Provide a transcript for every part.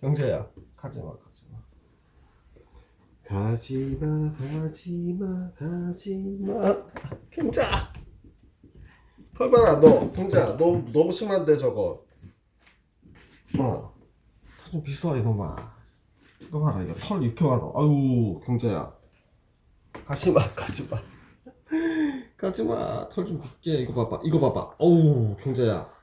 경재야 가지마 가지마. 가지마 가지마 가지마. 경자! 털봐라 너 경자 너 너무 심한데 저거. 어털좀 비싸 이놈아. 이거 봐라 이거 털 이렇게 많아 아유 경재야. 가지마 가지마. 가지마. 털좀 빗게 이거 봐봐 이거 봐봐. 어우 경재야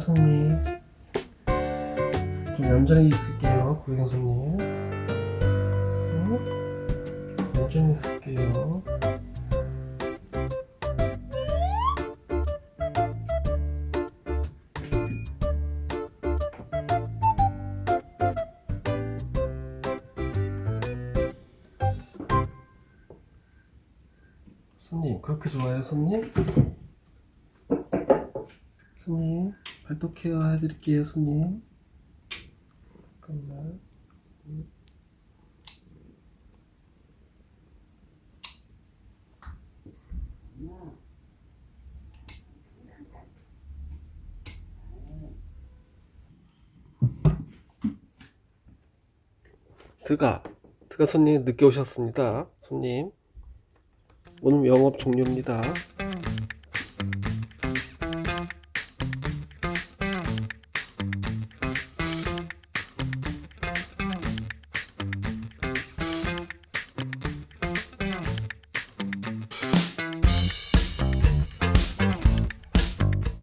고객 손님 좀 얌전히 있을게요 고객 손님 응? 얌전히 있을게요 손님 그렇게 좋아해요 손님? 손님 발톱 케어 해드릴게요 손님. 잠깐만. 드가 드가 손님 늦게 오셨습니다 손님. 오늘 영업 종료입니다